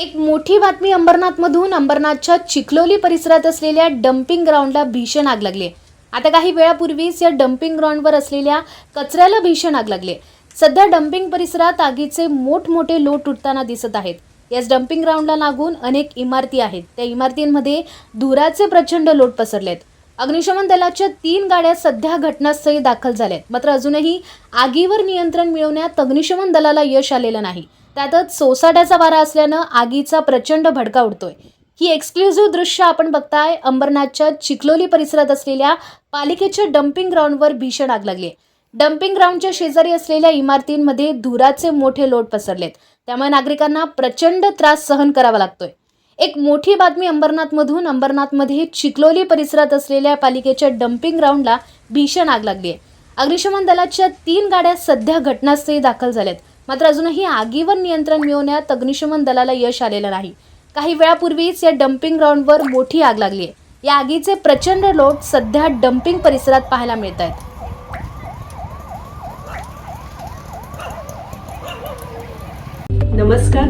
एक मोठी बातमी अंबरनाथमधून. अंबरनाथच्या चिखलोली परिसरात असलेल्या डम्पिंग ग्राउंडला भीषण आग लागली. आता काही वेळापूर्वीच या डम्पिंग ग्राउंडवर असलेल्या कचऱ्याला भीषण आग लागली. सध्या डम्पिंग परिसरात आगीचे मोठमोठे लोट तुटताना दिसत आहेत. याच डम्पिंग ग्राउंडला लागून अनेक इमारती आहेत. त्या इमारतींमध्ये धुराचे प्रचंड लोट पसरलेत. अग्निशमन दलाच्या तीन गाड्या सध्या घटनास्थळी दाखल झाल्यात. मात्र अजूनही आगीवर नियंत्रण मिळवण्यात अग्निशमन दलाला यश आलेलं नाही. त्यातच सोसाट्याचा वारा असल्यानं आगीचा प्रचंड भडका उडतोय. ही एक्सक्लुझिव्ह दृश्य आपण बघताय अंबरनाथच्या चिखलोली परिसरात असलेल्या पालिकेच्या डम्पिंग ग्राउंडवर भीषण आग लागली डम्पिंग ग्राउंडच्या शेजारी असलेल्या इमारतींमध्ये धुराचे मोठे लोट पसरलेत. त्यामुळे नागरिकांना प्रचंड त्रास सहन करावा लागतोय. एक मोठी बातमी अंबरनाथमधून अंबरनाथमध्ये चिखलोली परिसरात असलेल्या पालिकेच्या डम्पिंग ग्राउंडला भीषण आग लागली आहे. अग्निशमन दलाच्या तीन गाड्या सध्या घटनास्थळी दाखल झाल्यात. मात्र अजूनही आगीवर नियंत्रण मिळवण्यात अग्निशमन दलाला यश आलेलं नाही. काही वेळापूर्वीच या डम्पिंग ग्राउंडवर मोठी आग लागली आहे या आगीचे प्रचंड लोट सध्या डम्पिंग परिसरात पाहायला मिळत आहेत नमस्कार.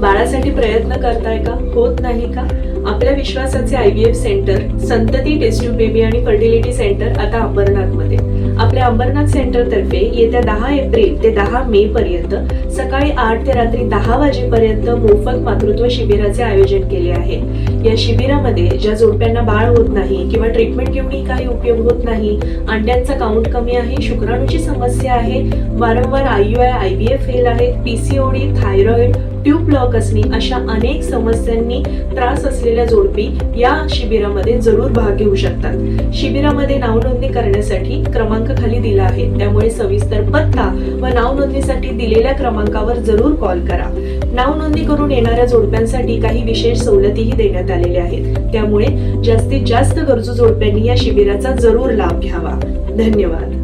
बाळासाठी प्रयत्न करताय का? होत नाही का? आपल्या विश्वासाचे आय व्ही एफ सेंटर संतती टेस्ट्यूब बेबी आणि फर्टिलिटी सेंटर आता अंबरनाथमध्ये. आपल्या अंबरनाथ सेंटरतर्फे येत्या दहा एप्रिल ते दहा मे पर्यंत सकाळी आठ ते रात्री दहा वाजेपर्यंत मोफत मातृत्व शिबिराचे आयोजन केले आहे. या शिबिरामध्ये ज्या जोडप्यांना बाळ होत नाही किंवा ट्रीटमेंट घेऊनही काही उपयोग होत नाही अंड्यांचा काउंट कमी आहे शुक्राणूची समस्या आहे वारंवार IUI I V F fail आहे पीसीओडी थायरॉइड ट्यूब ब्लॉक असणे अशा अनेक समस्यांनी त्रास असलेल्या जोडपी या शिबिरामध्ये जरूर भाग घेऊ शकतात. शिबिरामध्ये नावनोंदणी करण्यासाठी क्रमांक खाली दिला आहे. त्यामुळे सविस्तर पत्ता व नावनोंदणीसाठी दिलेल्या क्रमांकावर जरूर कॉल करा. नावनोंदणी करून येणाऱ्या जोडप्यांसाठी काही विशेष सवलतीही देण्यात आलेले आहेत. त्यामुळे जास्तीत जास्त गरजू जोडप्यांनी या शिबिराचा जरूर लाभ घ्यावा. धन्यवाद.